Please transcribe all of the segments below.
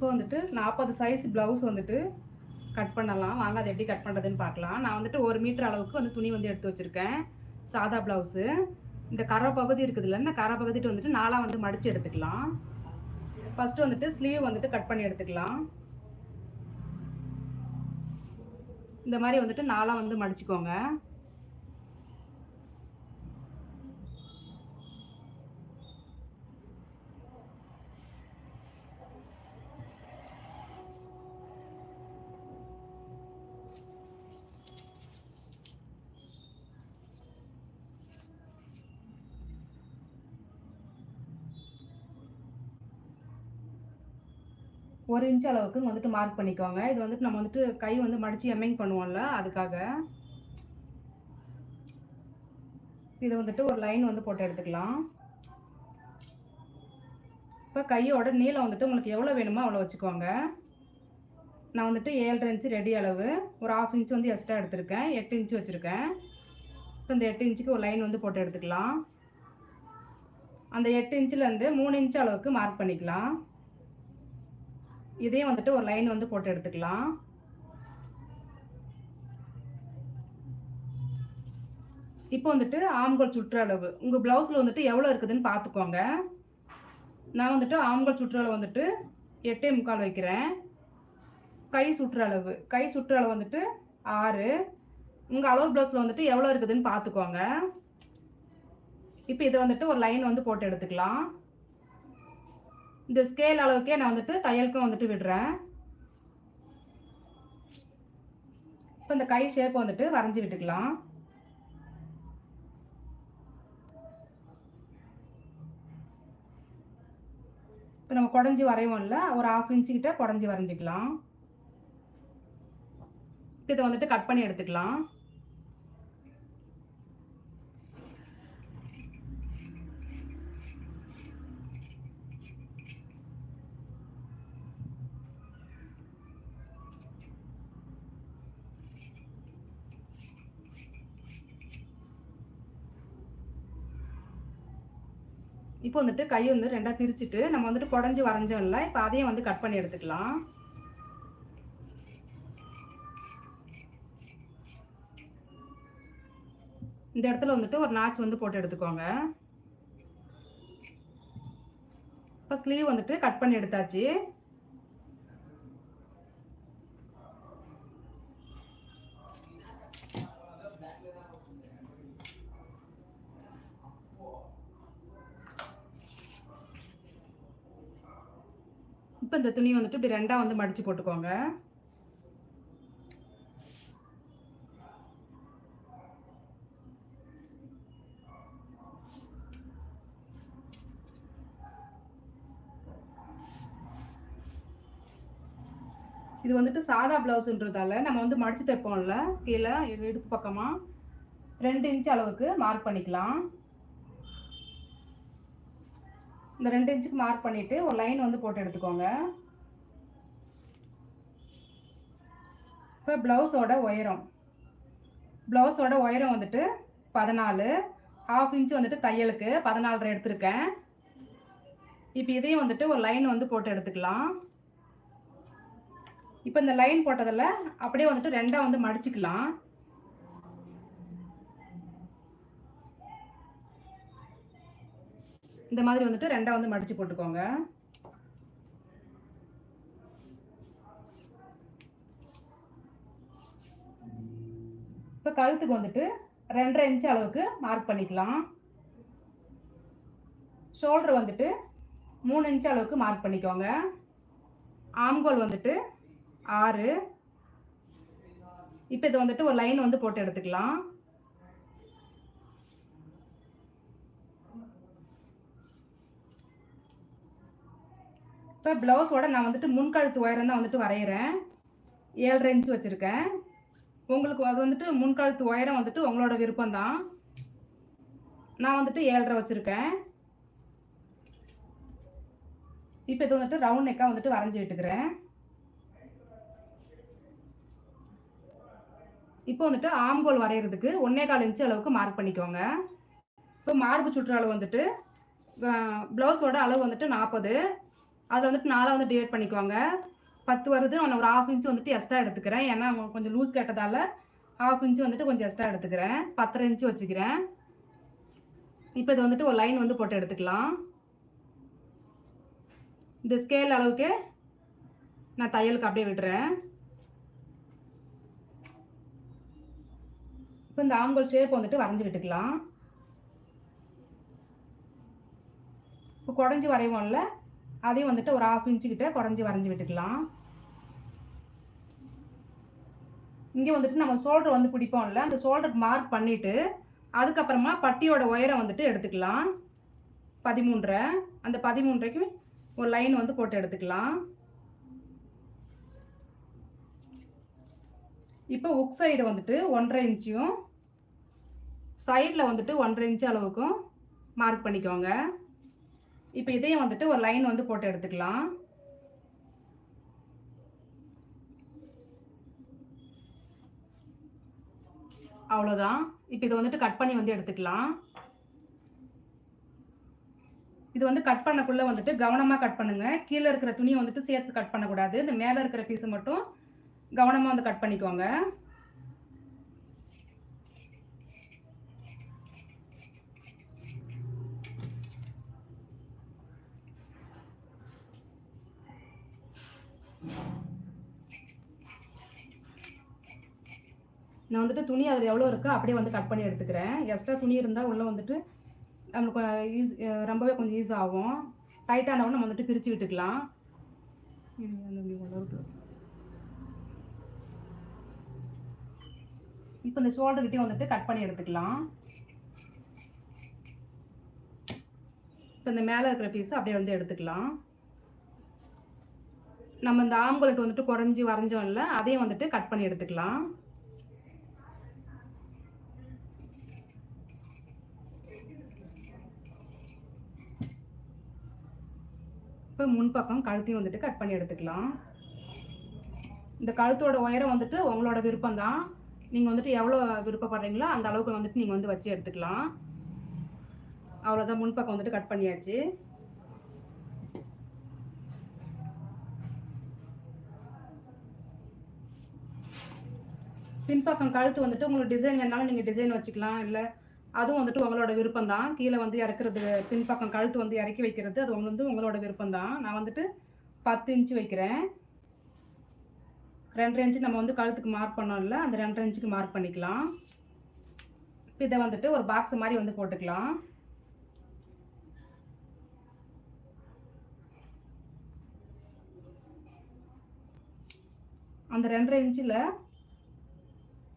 இப்போ வந்துட்டு நாற்பது சைஸ் ப்ளவுஸ் வந்துட்டு கட் பண்ணலாம். வாங்க அதை எப்படி கட் பண்ணுறதுன்னு பார்க்கலாம். நான் வந்துட்டு ஒரு மீட்டர் அளவுக்கு வந்து துணி வந்து எடுத்து வச்சுருக்கேன். சாதா ப்ளவுஸு இந்த கரை பகுதி இருக்குதுல்ல இந்த கரை பகுதிட்டு வந்துட்டு நாளாக வந்து மடித்து எடுத்துக்கலாம். ஃபஸ்ட்டு வந்துட்டு ஸ்லீவ் வந்துட்டு கட் பண்ணி எடுத்துக்கலாம். இந்த மாதிரி வந்துட்டு நாளாக வந்து மடிச்சுக்கோங்க. ஒரு இன்ச் அளவுக்கு வந்துட்டு மார்க் பண்ணிக்கோங்க. இது வந்துட்டு நம்ம வந்துட்டு கை வந்து மடித்து எம்மிங் பண்ணுவோம்ல அதுக்காக. இது வந்துட்டு ஒரு லைன் வந்து போட்டு எடுத்துக்கலாம். இப்போ கையோட நீளம் வந்துட்டு உங்களுக்கு எவ்வளோ வேணுமோ அவ்வளோ வச்சுக்கோங்க. நான் வந்துட்டு ஏழரை இன்ச்சு ரெடி அளவு ஒரு ஆஃப் இன்ச் வந்து எக்ஸ்ட்ரா எடுத்திருக்கேன். எட்டு இன்ச்சு வச்சுருக்கேன். இப்போ இந்த எட்டு இன்ச்சுக்கு ஒரு லைன் வந்து போட்டு எடுத்துக்கலாம். அந்த எட்டு இன்ச்சிலேருந்து மூணு இன்ச் அளவுக்கு மார்க் பண்ணிக்கலாம். இதே வந்துட்டு ஒரு லைன் வந்து போட்டு எடுத்துக்கலாம். இப்போ வந்துட்டு ஆம்கோல் சுற்றளவு உங்கள் ப்ளவுஸில் வந்துட்டு எவ்வளோ இருக்குதுன்னு பார்த்துக்கோங்க. நான் வந்துட்டு ஆம்கோல் சுற்றளவு வந்துட்டு எட்டே முக்கால் வைக்கிறேன். கை சுற்றளவு கை சுற்றளவு வந்துட்டு ஆறு. உங்கள் அளவு ப்ளவுஸில் வந்துட்டு எவ்வளோ இருக்குதுன்னு பார்த்துக்கோங்க. இப்போ இதை வந்துட்டு ஒரு லைன் வந்து போட்டு எடுத்துக்கலாம். இந்த ஸ்கேல் அளவுக்கே நான் வந்துட்டு தையலுக்கும் வந்துட்டு விடுறேன். இப்போ இந்த கை ஷேப் வந்துட்டு வரைஞ்சி விட்டுக்கலாம். இப்போ நம்ம குடஞ்சி வரைவோம்ல ஒரு ஹாஃப் இன்ச்சு கிட்ட குடஞ்சி வரைஞ்சிக்கலாம். இதை வந்துட்டு கட் பண்ணி எடுத்துக்கலாம். இப்போ வந்துட்டு கை வந்து ரெண்டாக பிரிச்சுட்டு நம்ம வந்துட்டு குடஞ்சி வரைஞ்சோம்ல இப்போ அதையும் வந்து கட் பண்ணி எடுத்துக்கலாம். இந்த இடத்துல வந்துட்டு ஒரு நாச் வந்து போட்டு எடுத்துக்கோங்க. இப்போ ஸ்லீவ் வந்துட்டு கட் பண்ணி எடுத்தாச்சு இப்போ இந்த துணி வந்துட்டு இப்படி ரெண்டாக வந்து மடித்து போட்டுக்கோங்க. இது வந்துட்டு சாதா ப்ளவுஸுன்றதால நம்ம வந்து மடித்து தைப்போம்ல கீழே இடுப்பு பக்கமாக ரெண்டு இன்ச் அளவுக்கு மார்க் பண்ணிக்கலாம். இந்த ரெண்டு இன்ச்சுக்கு மார்க் பண்ணிவிட்டு ஒரு லைன் வந்து போட்டு எடுத்துக்கோங்க. இப்போ ப்ளவுஸோட உயரம். ப்ளவுஸோட உயரம் வந்துட்டு பதினாலு. ஹாஃப் இன்ச் வந்துட்டு தையலுக்கு பதினாலரை எடுத்திருக்கேன். இப்போ இதையும் வந்துட்டு ஒரு லைன் வந்து போட்டு எடுத்துக்கலாம். இப்போ இந்த லைன் போட்டதில் அப்படியே வந்துட்டு ரெண்டாக வந்து மடிச்சுக்கலாம். இந்த மாதிரி வந்துட்டு ரெண்டாக வந்து மடித்து போட்டுக்கோங்க. இப்போ கழுத்துக்கு வந்துட்டு ரெண்டரை இன்ச் அளவுக்கு மார்க் பண்ணிக்கலாம். ஷோல்டர் வந்துட்டு மூணு இன்ச் அளவுக்கு மார்க் பண்ணிக்கோங்க. ஆம்கோல் வந்துட்டு ஆறு. இப்போ இதை வந்துட்டு ஒரு லைன் வந்து போட்டு எடுத்துக்கலாம். இப்போ ப்ளவுஸோட நான் வந்துட்டு முன்கழுத்து உயரம் தான் வந்துட்டு வரைகிறேன் ஏழரை இன்ச் வச்சுருக்கேன். உங்களுக்கு அது வந்துட்டு முன்கழுத்து உயரம் வந்துட்டு உங்களோட விருப்பம் தான். நான் வந்துட்டு ஏழரை வச்சுருக்கேன். இப்போ இது வந்துட்டு ரவுண்ட் நெக்காக வந்துட்டு வரைஞ்சி விட்டுக்கிறேன். இப்போ வந்துட்டு ஆம்கோல் வரைகிறதுக்கு ஒன்னே கால் இன்ச்சு அளவுக்கு மார்க் பண்ணிக்கோங்க. இப்போ மார்பு சுற்று அளவு வந்துட்டு ப்ளவுஸோட அளவு வந்துட்டு நாற்பது அதில் வந்துட்டு நாளாக வந்து டிவைட் பண்ணிக்கோங்க பத்து வருது நான் ஒரு ஹாஃப் இன்ச்சு வந்துட்டு எக்ஸ்ட்ரா எடுத்துக்கிறேன். ஏன்னா கொஞ்சம் லூஸ் கேட்டதால ஹாஃப் இன்ச்சு வந்துட்டு கொஞ்சம் எக்ஸ்ட்ரா எடுத்துக்கிறேன். பத்தரை இன்ச்சு வச்சுக்கிறேன். இப்போ இது வந்துட்டு ஒரு லைன் வந்து போட்டு எடுத்துக்கலாம். இந்த ஸ்கேல் அளவுக்கு நான் தையலுக்கு அப்படியே விடுறேன். இப்போ இந்த ஆம்பல் ஷேப் வந்துட்டு வரைஞ்சி விட்டுக்கலாம். இப்போ குடஞ்சி வரைவோம்ல. அதையும் வந்துட்டு ஒரு ஹாஃப் இன்ச்சு கிட்ட குடஞ்சி வரைஞ்சி விட்டுக்கலாம். இங்கே வந்துட்டு நம்ம ஷோல்டர் வந்து பிடிப்போம்ல அந்த ஷோல்டருக்கு மார்க் பண்ணிவிட்டு அதுக்கப்புறமா பட்டியோட உயரம் வந்துட்டு எடுத்துக்கலாம். பதிமூன்றரை அந்த பதிமூன்றைக்கு ஒரு லைன் வந்து போட்டு எடுத்துக்கலாம். இப்போ உக் சைடு வந்துட்டு ஒன்றரை இன்ச்சியும் சைடில் வந்துட்டு ஒன்றரை இன்ச்சு அளவுக்கும் மார்க் பண்ணிக்கோங்க. இப்போ இதையும் வந்துட்டு ஒரு லைன் வந்து போட்டு எடுத்துக்கலாம். அவ்வளோதான் இப்போ இதை வந்துட்டு கட் பண்ணி வந்து எடுத்துக்கலாம். இது வந்து கட் பண்ணக்குள்ளே வந்துட்டு கவனமாக கட் பண்ணுங்க. கீழே இருக்கிற துணியை வந்துட்டு சேர்த்து கட் பண்ணக்கூடாது. இந்த மேலே இருக்கிற பீஸை மட்டும் கவனமாக வந்து கட் பண்ணிக்கோங்க. நான் வந்துட்டு துணி அதில் எவ்வளோ இருக்கோ அப்படியே வந்து கட் பண்ணி எடுத்துக்கிறேன். எக்ஸ்ட்ரா துணி இருந்தால் உள்ளே வந்துட்டு நம்மளுக்கு யூஸ் ரொம்பவே கொஞ்சம் யூஸ் ஆகும். டைட்டானவொன்னு நம்ம வந்துட்டு பிரித்து விட்டுக்கலாம். இப்போ இந்த ஷோல்டர்கிட்டே வந்துட்டு கட் பண்ணி எடுத்துக்கலாம். இப்போ இந்த மேலே இருக்கிற பீஸ் அப்படியே வந்து எடுத்துக்கலாம். நம்ம இந்த ஆம்பலட் வந்துட்டு குறைஞ்சி வரைஞ்சோம்ல அதையும் வந்துட்டு கட் பண்ணி எடுத்துக்கலாம். இப்போ முன்பக்கம் கழுத்தையும் வந்துட்டு கட் பண்ணி எடுத்துக்கலாம். இந்த கழுத்தோட உயரம் வந்துட்டு உங்களோட விருப்பம் தான். நீங்கள் வந்துட்டு எவ்வளோ விருப்பப்படுறீங்களோ அந்த அளவுக்கு வந்துட்டு நீங்கள் வந்து வச்சு எடுத்துக்கலாம். அவ்வளோதான் முன்பக்கம் வந்துட்டு கட் பண்ணியாச்சு. பின்பக்கம் கழுத்து வந்துட்டு உங்களுக்கு டிசைன் வேணாலும் நீங்கள் டிசைன் வச்சுக்கலாம். இல்லை அதுவும் வந்துட்டு உங்களோட விருப்பம் தான் கீழே வந்து இறக்குறது பின்பக்கம் கழுத்து வந்து இறக்கி வைக்கிறது அது வந்து உங்களோட விருப்பம் தான் நான் வந்துட்டு பத்து இன்ச்சு வைக்கிறேன். ரெண்டரை இன்ச்சு நம்ம வந்து கழுத்துக்கு மார்க் பண்ணோம்ல அந்த ரெண்டரை இன்ச்சுக்கு மார்க் பண்ணிக்கலாம். இதை வந்துட்டு ஒரு பாக்ஸ் மாதிரி வந்து போட்டுக்கலாம். அந்த ரெண்டரை இன்ச்சில்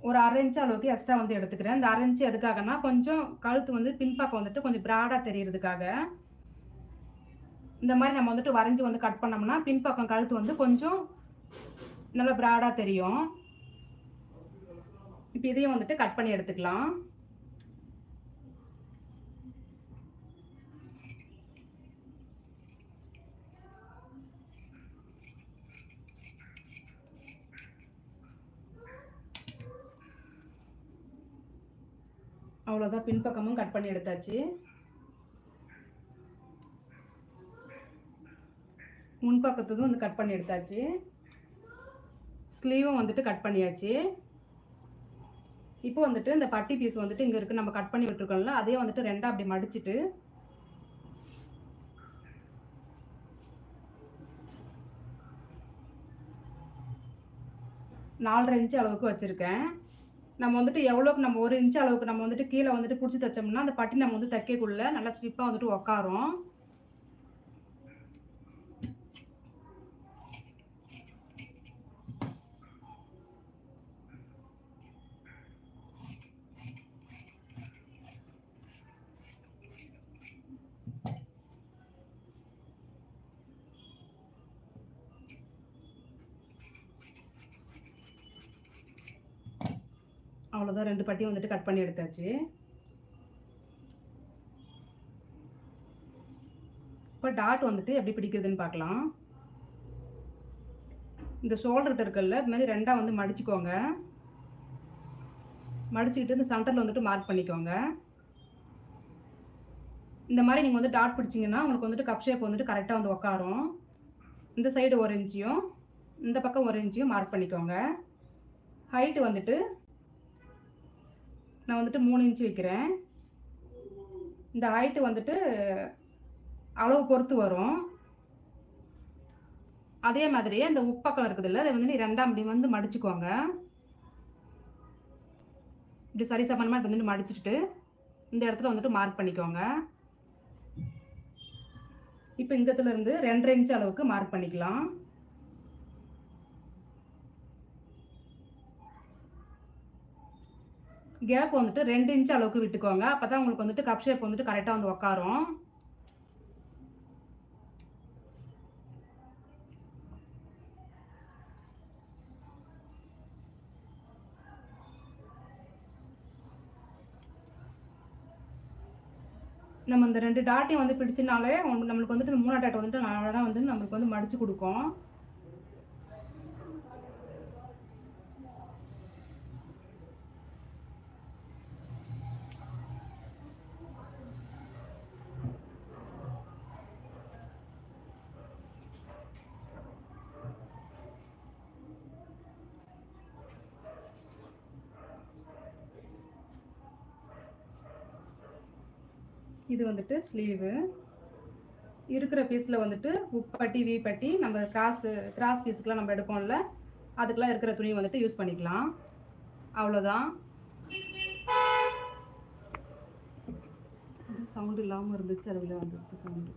ஒரு அரை இன்ச்சு அளவுக்கு எக்ஸ்ட்ரா வந்து எடுத்துக்கிறேன். இந்த அரை இன்ச்சு எதுக்காகனா கொஞ்சம் கழுத்து வந்து பின்பக்கம் வந்துட்டு கொஞ்சம் ப்ராடாக தெரியறதுக்காக. இந்த மாதிரி நம்ம வந்துட்டு வரைஞ்சி வந்து கட் பண்ணோம்னா பின்பக்கம் கழுத்து வந்து கொஞ்சம் நல்லா ப்ராடாக தெரியும். இப்போ இதையும் வந்துட்டு கட் பண்ணி எடுத்துக்கலாம். அவ்வளோதான் பின்பக்கமும் கட் பண்ணி எடுத்தாச்சு. முன்பக்கத்துக்கும் வந்து கட் பண்ணி எடுத்தாச்சு. ஸ்லீவும் வந்துட்டு கட் பண்ணியாச்சு. இப்போ வந்துட்டு இந்த பட்டி பீஸ் வந்துட்டு இங்கே இருக்குது நம்ம கட் பண்ணி விட்டுருக்கோம்ல அதையே வந்துட்டு ரெண்டாக அப்படி மடிச்சிட்டு நாலரை இன்ச்சு அளவுக்கு வச்சுருக்கேன். நம்ம வந்துட்டு எவ்வளோக்கு நம்ம ஒரு இன்ச்சு அளவுக்கு நம்ம வந்துட்டு கீழே வந்துட்டு பிடிச்சி தைச்சோம்னா அந்த பட்டி நம்ம வந்து தைக்கக்குள்ள நல்லா ஸ்லிப்பாக வந்துட்டு உக்காரும். அவ்வளோதான் ரெண்டு பட்டியும் வந்துட்டு கட் பண்ணி எடுத்தாச்சு. இப்போ டாட் வந்துட்டு எப்படி பிடிக்கிறதுன்னு பார்க்கலாம். இந்த ஷோல்டர்கிட்ட இருக்கல இது மாதிரி ரெண்டாக வந்து மடிச்சுக்கோங்க. மடிச்சுக்கிட்டு இந்த சென்டரில் வந்துட்டு மார்க் பண்ணிக்கோங்க. இந்த மாதிரி நீங்கள் வந்து டாட் பிடிச்சிங்கன்னா உங்களுக்கு வந்துட்டு கப் ஷேப் வந்துட்டு கரெக்டாக வந்து உக்காரும். இந்த சைடு ஒரு இன்ச்சியும் இந்த பக்கம் ஒரு இன்ச்சியும் மார்க் பண்ணிக்கோங்க. ஹைட்டு வந்துட்டு நான் வந்துட்டு மூணு இன்ச்சு வைக்கிறேன். இந்த ஹைட்டு வந்துட்டு அளவு பொறுத்து வரும். அதே மாதிரியே இந்த உப்பக்கம் இருக்குதுல்ல அதை வந்து நீ ரெண்டாம் இப்படி வந்து மடிச்சுக்கோங்க. இப்படி சரி சமானமாக இப்படி வந்து மடிச்சுட்டு இந்த இடத்துல வந்துட்டு மார்க் பண்ணிக்கோங்க. இப்போ இந்த இடத்துல இருந்து ரெண்டரை இன்ச் அளவுக்கு மார்க் பண்ணிக்கலாம். கேப் வந்துட்டு ரெண்டு இன்ச் அளவுக்கு விட்டுக்கோங்க. அப்போ தான் உங்களுக்கு வந்துட்டு கப் ஷேப் வந்துட்டு கரெக்டாக வந்து உக்காரும். நம்ம இந்த ரெண்டு டாட்டையும் வந்து பிடிச்சினாலே நம்மளுக்கு வந்துட்டு மூணா டாட் வந்துட்டு நல்லா வந்து நம்மளுக்கு வந்து மடிச்சு கொடுக்கும். இது வந்துட்டு ஸ்லீவு இருக்கிற பீஸில் வந்துட்டு உப்பட்டி வி பட்டி நம்ம கிராஸ் கிராஸ் பீஸுக்கெலாம் நம்ம எடுப்போம்ல அதுக்கெலாம் இருக்கிற துணி வந்துட்டு யூஸ் பண்ணிக்கலாம். அவ்வளோதான். சவுண்டு இல்லாமல் இருந்துச்சு அதுவில் வந்துருச்சு சவுண்டு